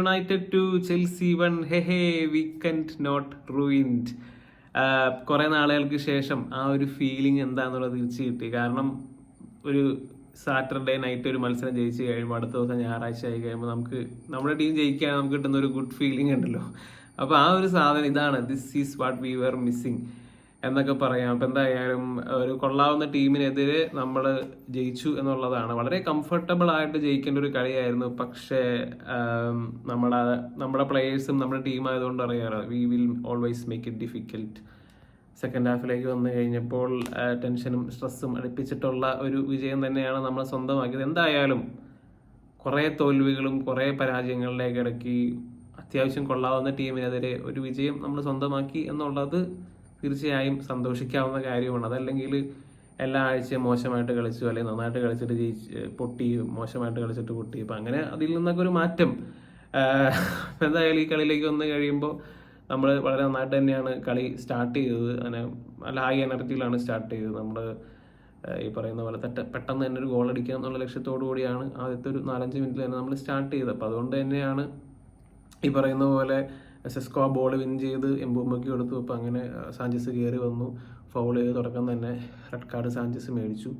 United two Chelsea one hey hey weekend not ruined കുറെ നാളുകൾക്ക് ശേഷം ആ ഒരു ഫീലിംഗ് എന്താന്നുള്ളത് തിരിച്ചു കിട്ടി. കാരണം ഒരു സാറ്റർഡേ നൈറ്റ് ഒരു മത്സരം ജയിച്ച് കഴിയുമ്പോൾ അടുത്ത ദിവസം ഞായറാഴ്ച ആയി കഴിയുമ്പോൾ നമുക്ക് നമ്മുടെ ടീം ജയിക്കാൻ നമുക്ക് കിട്ടുന്ന ഒരു ഗുഡ് ഫീലിംഗ് ഉണ്ടല്ലോ. അപ്പോൾ ആ ഒരു സാധനം ഇതാണ്. This is what we were missing എന്നൊക്കെ പറയാം. അപ്പം എന്തായാലും ഒരു കൊള്ളാവുന്ന ടീമിനെതിരെ നമ്മൾ ജയിച്ചു എന്നുള്ളതാണ്. വളരെ കംഫർട്ടബിൾ ആയിട്ട് ജയിക്കേണ്ട ഒരു കളിയായിരുന്നു. പക്ഷേ നമ്മുടെ നമ്മുടെ പ്ലേയേഴ്സും നമ്മുടെ ടീം ആയതുകൊണ്ട് അറിയാറ് we will always make it difficult second ഹാഫിലേക്ക് വന്നു കഴിഞ്ഞപ്പോൾ ടെൻഷനും സ്ട്രെസ്സും അടുപ്പിച്ചിട്ടുള്ള ഒരു വിജയം തന്നെയാണ് നമ്മൾ സ്വന്തമാക്കിയത്. എന്തായാലും കുറേ തോൽവികളും കുറേ പരാജയങ്ങളിലേക്ക് ഇടയ്ക്ക് അത്യാവശ്യം കൊള്ളാവുന്ന ടീമിനെതിരെ ഒരു വിജയം നമ്മൾ സ്വന്തമാക്കി എന്നുള്ളത് തീർച്ചയായും സന്തോഷിക്കാവുന്ന കാര്യമാണ്. അതല്ലെങ്കിൽ എല്ലാ ആഴ്ചയും മോശമായിട്ട് കളിച്ചു അല്ലെങ്കിൽ നന്നായിട്ട് കളിച്ചിട്ട് ജയിച്ച് പൊട്ടി മോശമായിട്ട് കളിച്ചിട്ട് പൊട്ടി. അപ്പം അങ്ങനെ അതിൽ നിന്നൊക്കെ ഒരു മാറ്റം. എന്തായാലും ഈ കളിയിലേക്ക് വന്ന് കഴിയുമ്പോൾ നമ്മൾ വളരെ നന്നായിട്ട് തന്നെയാണ് കളി സ്റ്റാർട്ട് ചെയ്തത്. അങ്ങനെ നല്ല ഹൈ എനർജിയിലാണ് സ്റ്റാർട്ട് ചെയ്തത്. നമ്മൾ ഈ പറയുന്ന പോലെ തെറ്റ പെട്ടെന്ന് തന്നെ ഒരു ഗോൾ അടിക്കുക എന്നുള്ള ലക്ഷ്യത്തോടു കൂടിയാണ് ആദ്യത്തെ ഒരു നാലഞ്ച് മിനിറ്റ് തന്നെ നമ്മൾ സ്റ്റാർട്ട് ചെയ്തത്. അപ്പോൾ അതുകൊണ്ട് തന്നെയാണ് ഈ പറയുന്ന പോലെ സെസ്കോ ബോൾ വിൻ ചെയ്ത് എംബുമ്പയ്ക്ക് കൊടുത്തു. അപ്പോൾ അങ്ങനെ സാഞ്ചസ് കയറി വന്നു. ഫൗൾ ചെയ്ത് തുടക്കം തന്നെ റെഡ് കാർഡ് സാഞ്ചസ് മേടിച്ചു.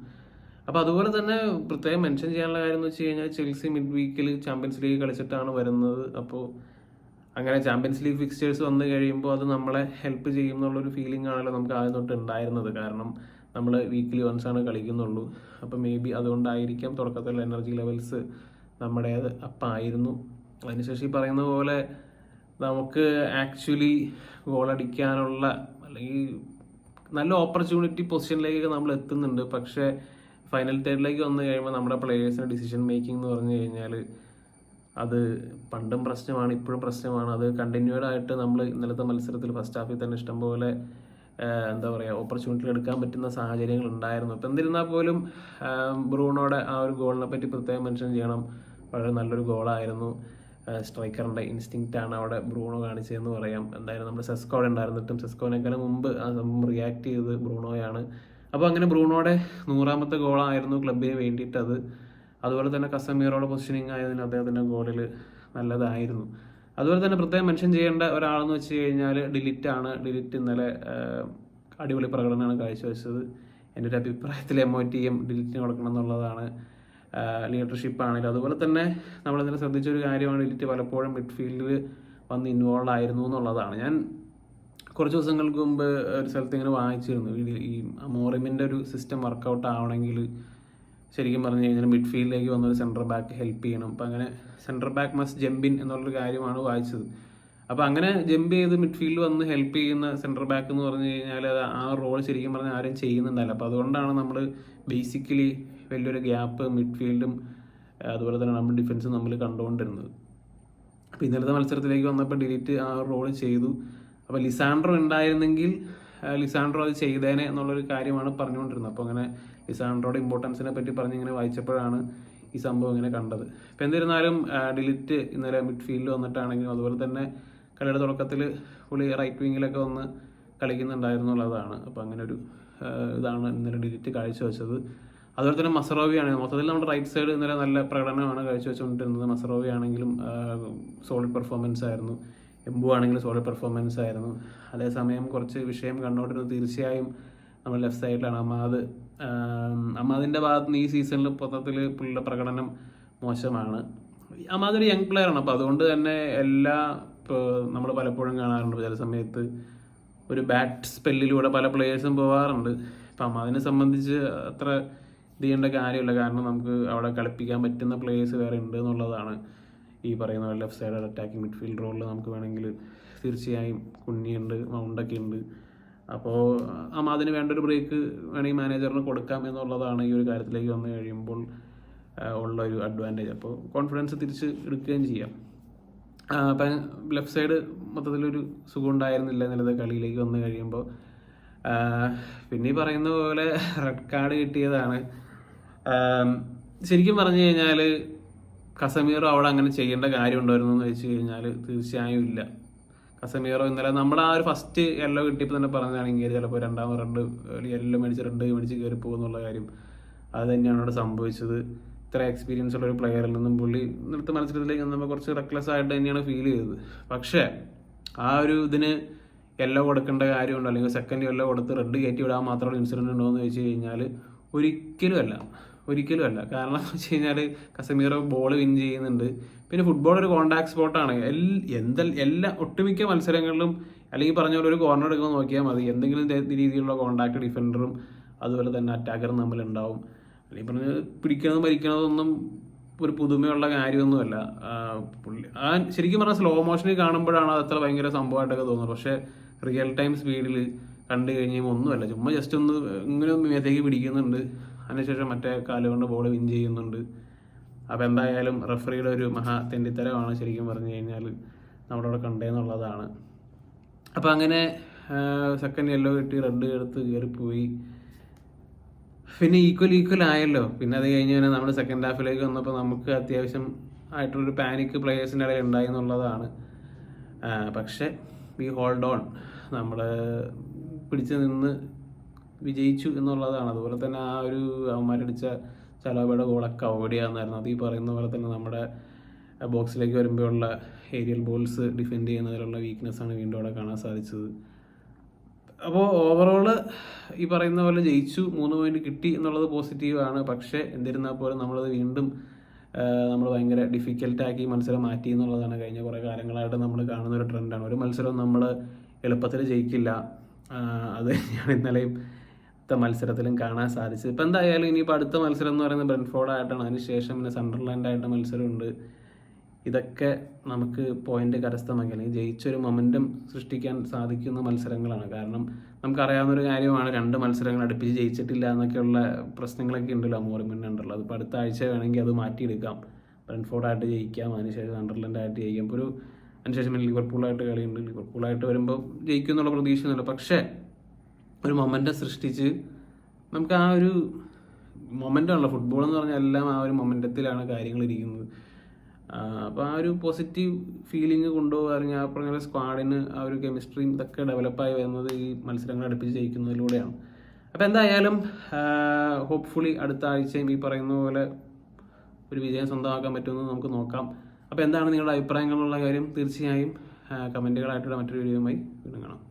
അപ്പോൾ അതുപോലെ തന്നെ പ്രത്യേകം മെൻഷൻ ചെയ്യാനുള്ള കാര്യം എന്ന് വെച്ച് കഴിഞ്ഞാൽ ചെൽസി മിഡ് വീക്കിൽ ചാമ്പ്യൻസ് ലീഗ് കളിച്ചിട്ടാണ് വരുന്നത്. അപ്പോൾ അങ്ങനെ ചാമ്പ്യൻസ് ലീഗ് ഫിക്സ്റ്റേഴ്സ് വന്നു കഴിയുമ്പോൾ അത് നമ്മളെ ഹെൽപ്പ് ചെയ്യും എന്നുള്ളൊരു ഫീലിംഗ് ആണല്ലോ നമുക്ക് ആദ്യം തൊട്ട് ഉണ്ടായിരുന്നത്. കാരണം നമ്മൾ വീക്കിലി വൺസ് ആണ് കളിക്കുന്നുള്ളൂ. അപ്പോൾ മേ ബി അതുകൊണ്ടായിരിക്കാം തുടക്കത്തിലുള്ള എനർജി ലെവൽസ് നമ്മുടേത് അപ്പായിരുന്നു അതിനുശേഷം ഈ പറയുന്ന പോലെ നമുക്ക് ആക്ച്വലി ഗോൾ അടിക്കാനുള്ള അല്ലെങ്കിൽ നല്ല ഓപ്പർച്യൂണിറ്റി പൊസിഷനിലേക്കൊക്കെ നമ്മൾ എത്തുന്നുണ്ട്. പക്ഷേ ഫൈനൽ തേർഡിലേക്ക് വന്നു കഴിയുമ്പോൾ നമ്മുടെ പ്ലേയേഴ്സിന്റെ ഡിസിഷൻ മേക്കിംഗ് എന്ന് പറഞ്ഞു കഴിഞ്ഞാൽ അത് പണ്ടും പ്രശ്നമാണ് ഇപ്പോഴും പ്രശ്നമാണ്. അത് കണ്ടിന്യൂഡ് ആയിട്ട് നമ്മൾ ഇന്നലത്തെ മത്സരത്തിൽ ഫസ്റ്റ് ഹാഫിൽ തന്നെ ഇഷ്ടംപോലെ എന്താ പറയുക ഓപ്പർച്യൂണിറ്റികൾ എടുക്കാൻ പറ്റുന്ന സാഹചര്യങ്ങൾ ഉണ്ടായിരുന്നു. അപ്പം എന്നിരുന്നാൽ പോലും ബ്രൂണോടെ ആ ഒരു ഗോളിനെ പറ്റി പ്രത്യേകം മെൻഷൻ ചെയ്യണം. വളരെ നല്ലൊരു ഗോളായിരുന്നു സ്ട്രൈക്കറിന്റെ ഇൻസ്റ്റിങ്ക്റ്റ് ആണ് അവിടെ ബ്രൂണോ കാണിച്ചതെന്ന് പറയാം. എന്തായാലും നമ്മുടെ സെസ്കോ അവിടെ ഉണ്ടായിരുന്നിട്ടും സെസ്കോനേക്കാളും മുമ്പ് ആ സംഭവം റിയാക്ട് ചെയ്തത് ബ്രൂണോയാണ്. അപ്പോൾ അങ്ങനെ ബ്രൂണോയുടെ നൂറാമത്തെ ഗോളായിരുന്നു ക്ലബിന് വേണ്ടിയിട്ട് അത് അതുപോലെ തന്നെ കസമീറോടെ പൊസിഷനിങ് ആയതിന് അദ്ദേഹത്തിന്റെ ഗോളിൽ നല്ലതായിരുന്നു. അതുപോലെ തന്നെ പ്രത്യേകം മെൻഷൻ ചെയ്യേണ്ട ഒരാളെന്ന് വെച്ച് കഴിഞ്ഞാൽ ഡിലിറ്റ് ആണ്. ഡിലിറ്റ് ഇന്നലെ അടിപൊളി പ്രകടനമാണ് കാഴ്ചവെച്ചത്. എന്റെ ഒരു അഭിപ്രായത്തിൽ എം ഒ ടി എം ഡിലിറ്റിന് കൊടുക്കണം എന്നുള്ളതാണ്. ലീഡർഷിപ്പ് ആണെങ്കിലും. അതുപോലെ തന്നെ നമ്മൾ നമ്മളിതിൽ ശ്രദ്ധിച്ചൊരു കാര്യമാണ് ഡിലിറ്റ് പലപ്പോഴും മിഡ്ഫീൽഡിൽ വന്ന് ഇൻവോൾവ് ആയിരുന്നു എന്നുള്ളതാണ്. ഞാൻ കുറച്ച് ദിവസങ്ങൾക്ക് മുമ്പ് ഒരു സ്ഥലത്ത് ഇങ്ങനെ വായിച്ചിരുന്നു. ഈ മോറിമിന്റെ ഒരു സിസ്റ്റം വർക്കൗട്ട് ആവണമെങ്കിൽ ശരിക്കും പറഞ്ഞു കഴിഞ്ഞാൽ മിഡ്ഫീൽഡിലേക്ക് വന്നൊരു സെന്റർ ബാക്ക് ഹെൽപ്പ് ചെയ്യണം. അപ്പം അങ്ങനെ സെന്റർ ബാക്ക് മസ്റ്റ് ജമ്പിൻ എന്നുള്ളൊരു കാര്യമാണ് വായിച്ചത്. അപ്പോൾ അങ്ങനെ ജമ്പ് ചെയ്ത് മിഡ്ഫീൽഡ് വന്ന് ഹെൽപ്പ് ചെയ്യുന്ന സെന്റർ ബാക്ക് എന്ന് പറഞ്ഞു കഴിഞ്ഞാൽ അത് ആ റോൾ ശരിക്കും പറഞ്ഞാൽ ആരും ചെയ്യുന്നുണ്ടല്ല അപ്പോൾ അതുകൊണ്ടാണ് നമ്മൾ ബേസിക്കലി വലിയൊരു ഗ്യാപ്പ് മിഡ്ഫീൽഡും അതുപോലെ തന്നെ നമ്മുടെ ഡിഫൻസും നമ്മൾ കണ്ടുകൊണ്ടിരുന്നത്. അപ്പോൾ ഇന്നലത്തെ മത്സരത്തിലേക്ക് വന്നപ്പോൾ ഡിലീറ്റ് ആ റോൾ ചെയ്തു. അപ്പോൾ ലിസാൻഡ്രോ ഉണ്ടായിരുന്നെങ്കിൽ ലിസാൻഡ്രോ അത് ചെയ്തേനെ എന്നുള്ളൊരു കാര്യമാണ് പറഞ്ഞുകൊണ്ടിരുന്നത്. അപ്പോൾ അങ്ങനെ ലിസാൻഡ്രോയുടെ ഇമ്പോർട്ടൻസിനെ പറ്റി പറഞ്ഞിങ്ങനെ വായിച്ചപ്പോഴാണ് ഈ സംഭവം ഇങ്ങനെ കണ്ടത്. അപ്പോൾ എന്നിരുന്നാലും ഡിലിറ്റ് ഇന്നലെ മിഡ്ഫീൽഡിൽ വന്നിട്ടാണെങ്കിലും അതുപോലെ തന്നെ കളിയുടെ തുടക്കത്തിൽ പുള്ളി റൈറ്റ് വിങ്ങിലൊക്കെ വന്ന് കളിക്കുന്നുണ്ടായിരുന്നു എന്നുള്ളതാണ്. അപ്പോൾ അങ്ങനെ ഒരു ഇതാണ് ഇന്നലെ ഡിജിറ്റ് കാഴ്ചവെച്ചത്. അതുപോലെ തന്നെ മസറോവിയാണ്. മൊത്തത്തിൽ നമ്മുടെ റൈറ്റ് സൈഡ് ഇന്നലെ നല്ല പ്രകടനമാണ് കാഴ്ചവെച്ചുകൊണ്ടിരുന്നത്. മസറോവി ആണെങ്കിലും സോളിഡ് പെർഫോമൻസ് ആയിരുന്നു. എംബു ആണെങ്കിലും സോളിഡ് പെർഫോമൻസ് ആയിരുന്നു. അതേസമയം കുറച്ച് വിഷയം കണ്ടുകൊണ്ടിരുന്നത് തീർച്ചയായും നമ്മൾ ലെഫ്റ്റ് സൈഡിലാണ് അമാദ് അമാദിന്റെ ഭാഗത്ത് നിന്ന് ഈ സീസണിൽ മൊത്തത്തിൽ പുള്ളിയുടെ പ്രകടനം മോശമാണ്. അമാദ് ഒരു യങ് പ്ലെയർ ആണ്. അപ്പോൾ അതുകൊണ്ട് തന്നെ എല്ലാ ഇപ്പോൾ നമ്മൾ പലപ്പോഴും കാണാറുണ്ട് ചില സമയത്ത് ഒരു ബാറ്റ് സ്പെല്ലിലൂടെ പല പ്ലേയേഴ്സും പോകാറുണ്ട് അപ്പം അതിനെ സംബന്ധിച്ച് അത്ര ഇത് ചെയ്യേണ്ട കാര്യമില്ല. കാരണം നമുക്ക് അവിടെ കളിപ്പിക്കാൻ പറ്റുന്ന പ്ലേയേഴ്സ് വേറെ ഉണ്ട് എന്നുള്ളതാണ് ഈ പറയുന്ന ലെഫ്റ്റ് സൈഡ് അറ്റാക്കിംഗ് മിഡ്ഫീൽഡ് റോളിൽ നമുക്ക് വേണമെങ്കിൽ തീർച്ചയായും കുഞ്ഞിയുണ്ട് മൗണ്ടൊക്കെ ഉണ്ട്. അപ്പോൾ അതിന് വേണ്ട ഒരു ബ്രേക്ക് വേണമെങ്കിൽ മാനേജറിന് കൊടുക്കാം എന്നുള്ളതാണ് ഈ ഒരു കാര്യത്തിലേക്ക് വന്നു കഴിയുമ്പോൾ ഉള്ള ഒരു അഡ്വാന്റേജ് അപ്പോൾ കോൺഫിഡൻസ് തിരിച്ച് എടുക്കുകയും ചെയ്യാം. ലെഫ്റ്റ് സൈഡ് മൊത്തത്തിലൊരു സുഖം ഉണ്ടായിരുന്നില്ല ഇന്നലത്തെ കളിയിലേക്ക് വന്നു കഴിയുമ്പോൾ പിന്നെ ഈ പറയുന്ന പോലെ റെഡ് കാർഡ് കിട്ടിയതാണ്. ശരിക്കും പറഞ്ഞു കഴിഞ്ഞാൽ കസമീറോ അവിടെ അങ്ങനെ ചെയ്യേണ്ട കാര്യം ഉണ്ടായിരുന്നു എന്ന് വെച്ച് കഴിഞ്ഞാൽ തീർച്ചയായും ഇല്ല. കസമീറോ ഇന്നലെ നമ്മൾ ആ ഒരു ഫസ്റ്റ് യെല്ലോ കിട്ടിയപ്പോൾ തന്നെ പറഞ്ഞാണെങ്കിൽ ചിലപ്പോൾ രണ്ടാമത് രണ്ട് യെല്ലോ മേടിച്ച് രണ്ട് മേടിച്ച് കയറി പോകുന്നുള്ള കാര്യം അത് തന്നെയാണ് അവിടെ സംഭവിച്ചത്. ഇത്ര എക്സ്പീരിയൻസ് ഉള്ള ഒരു പ്ലെയറിൽ നിന്നും പുള്ളി നൃത്ത മത്സരത്തിലേക്ക് നമ്മൾ കുറച്ച് റെക്ലെസ് ആയിട്ട് തന്നെയാണ് ഫീൽ ചെയ്തത്. പക്ഷേ ആ ഒരു ഇതിന് യെല്ലോ കൊടുക്കേണ്ട കാര്യമുണ്ടോ. അല്ലെങ്കിൽ സെക്കൻഡ് യെല്ലോ കൊടുത്ത് റെഡ് കയറ്റി വിടാൻ മാത്രമുള്ള ഇൻസിഡന്റ് ഉണ്ടോ എന്ന് ചോദിച്ചു കഴിഞ്ഞാൽ ഒരിക്കലും അല്ല ഒരിക്കലും അല്ല കാരണം എന്ന് വെച്ച് കഴിഞ്ഞാൽ കസമീറോ ബോൾ വിൻ ചെയ്യുന്നുണ്ട്. പിന്നെ ഫുട്ബോൾ ഒരു കോണ്ടാക്ട് സ്പോട്ടാണ് എൽ എന്ത എല്ലാ ഒട്ടുമിക്ക മത്സരങ്ങളിലും അല്ലെങ്കിൽ പറഞ്ഞ പോലെ ഒരു കോർണർ എടുക്കുമ്പോൾ നോക്കിയാൽ മതി. എന്തെങ്കിലും രീതിയിലുള്ള കോണ്ടാക്ട് ഡിഫൻഡറും അതുപോലെ തന്നെ അറ്റാക്കറും തമ്മിലുണ്ടാവും അല്ലെങ്കിൽ പറഞ്ഞ് പിടിക്കണതും മരിക്കണതൊന്നും ഒരു പുതുമയുള്ള കാര്യമൊന്നുമല്ല. പുള്ളി ആ ശരിക്കും പറഞ്ഞാൽ സ്ലോ മോഷനിൽ കാണുമ്പോഴാണ് അത് അത്ര ഭയങ്കര സംഭവമായിട്ടൊക്കെ തോന്നുന്നത്. പക്ഷേ റിയൽ ടൈം സ്പീഡിൽ കണ്ടു കഴിഞ്ഞാൽ ഒന്നുമല്ല. ചുമ്മാ ജസ്റ്റ് ഒന്ന് ഇങ്ങനെ മേത്തേക്ക് പിടിക്കുന്നുണ്ട്. അതിനുശേഷം മറ്റേ കാലുകൊണ്ട് ബോൾ വിൻ ചെയ്യുന്നുണ്ട്. അപ്പോൾ എന്തായാലും റഫറിയുടെ ഒരു മഹാ തെണ്ടിത്തരമാണ് ശരിക്കും പറഞ്ഞു കഴിഞ്ഞാൽ നമ്മുടെ അവിടെ കണ്ടേന്നുള്ളതാണ്. അപ്പോൾ അങ്ങനെ സെക്കൻഡ് യെല്ലോ കിട്ടി റെഡ് എടുത്ത് കയറിപ്പോയി. പിന്നെ ഈക്വൽ ഈക്വൽ ആയല്ലോ. പിന്നെ അത് കഴിഞ്ഞ് പിന്നെ നമ്മൾ സെക്കൻഡ് ഹാഫിലേക്ക് വന്നപ്പോൾ നമുക്ക് അത്യാവശ്യം ആയിട്ടുള്ളൊരു പാനിക് പ്ലേയേഴ്സിന്റെ ഇടയിൽ ഉണ്ടായി എന്നുള്ളതാണ്. പക്ഷേ വി ഹോൾഡ് ഓൺ നമ്മൾ പിടിച്ചു നിന്ന് വിജയിച്ചു എന്നുള്ളതാണ്. അതുപോലെ തന്നെ ആ ഒരു അവന്മാരടിച്ച ചലോബയുടെ ഗോളൊക്കെ അവോയ്ഡ് ചെയ്യാമെന്നായിരുന്നു അത് ഈ പറയുന്ന പോലെ തന്നെ നമ്മുടെ ബോക്സിലേക്ക് വരുമ്പോഴുള്ള ഏരിയൽ ബോൾസ് ഡിഫെൻഡ് ചെയ്യുന്നതിലുള്ള വീക്ക്നെസ്സാണ് വീണ്ടും അവിടെ കാണാൻ സാധിച്ചത്. അപ്പോൾ ഓവറോൾ ഈ പറയുന്ന പോലെ ജയിച്ചു മൂന്ന് പോയിന്റ് കിട്ടി എന്നുള്ളത് പോസിറ്റീവാണ് പക്ഷേ എന്നിരുന്നാൽ പോലും നമ്മളത് വീണ്ടും നമ്മൾ ഭയങ്കര ഡിഫിക്കൽട്ടാക്കി മത്സരം മാറ്റി എന്നുള്ളതാണ് കഴിഞ്ഞ കുറേ കാലങ്ങളായിട്ട് നമ്മൾ കാണുന്ന ഒരു ട്രെൻഡാണ് ഒരു മത്സരം നമ്മൾ എളുപ്പത്തിൽ ജയിക്കില്ല. അത് ഞാൻ ഇന്നലെയും ത്തെ മത്സരത്തിലും കാണാൻ സാധിച്ചത്. ഇപ്പം എന്തായാലും ഇനിയിപ്പോൾ അടുത്ത മത്സരം എന്ന് പറയുന്നത് ബ്രൻഫോർഡായിട്ടാണ് അതിനുശേഷം പിന്നെ സണ്ടർലാൻഡായിട്ട് മത്സരമുണ്ട്. ഇതൊക്കെ നമുക്ക് പോയിന്റ് കരസ്ഥമാക്കി അല്ലെങ്കിൽ ജയിച്ചൊരു മൊമെന്റം സൃഷ്ടിക്കാൻ സാധിക്കുന്ന മത്സരങ്ങളാണ്. കാരണം നമുക്കറിയാവുന്നൊരു കാര്യമാണ് രണ്ട് മത്സരങ്ങൾ അടുപ്പിച്ച് ജയിച്ചിട്ടില്ല എന്നൊക്കെയുള്ള പ്രശ്നങ്ങളൊക്കെ ഉണ്ടല്ലോ മോറിമിനുണ്ടല്ലോ അതിപ്പോൾ അടുത്ത ആഴ്ച വേണമെങ്കിൽ അത് മാറ്റിയെടുക്കാം. ബ്രൻഫോർഡായിട്ട് ജയിക്കാം അതിനുശേഷം അണ്ടർലൻഡായിട്ട് ജയിക്കാം. ഇപ്പോൾ ഒരു അതിനുശേഷം ലിവർപൂളായിട്ട് കളിയുണ്ട്. ലിവർപൂളായിട്ട് വരുമ്പോൾ ജയിക്കും എന്നുള്ള പ്രതീക്ഷയൊന്നുമില്ല പക്ഷേ ഒരു മൊമെന്റം സൃഷ്ടിച്ച് നമുക്ക് ആ ഒരു മൊമെന്റ് ആണല്ലോ. ഫുട്ബോൾ എന്ന് പറഞ്ഞാൽ എല്ലാം ആ ഒരു മൊമെന്റത്തിലാണ് കാര്യങ്ങൾ ഇരിക്കുന്നത്. അപ്പോൾ ആ ഒരു പോസിറ്റീവ് ഫീലിംഗ് കൊണ്ടുപോകാൻ ആ പറഞ്ഞ സ്ക്വാഡിന് ആ ഒരു കെമിസ്ട്രിയും ഇതൊക്കെ ഡെവലപ്പായി വരുന്നത് ഈ മത്സരങ്ങൾ അടുപ്പിച്ച് ജയിക്കുന്നതിലൂടെയാണ്. അപ്പോൾ എന്തായാലും ഹോപ്പ്ഫുള്ളി അടുത്ത ആഴ്ചയും ഈ പറയുന്ന പോലെ ഒരു വിജയം സ്വന്തമാക്കാൻ പറ്റുമെന്ന് നമുക്ക് നോക്കാം. അപ്പോൾ എന്താണ് നിങ്ങളുടെ അഭിപ്രായങ്ങളുള്ള കാര്യം? തീർച്ചയായും കമന്റുകളായിട്ടുള്ള മറ്റൊരു വീഡിയോയുമായി വീണ്ടും കാണാം.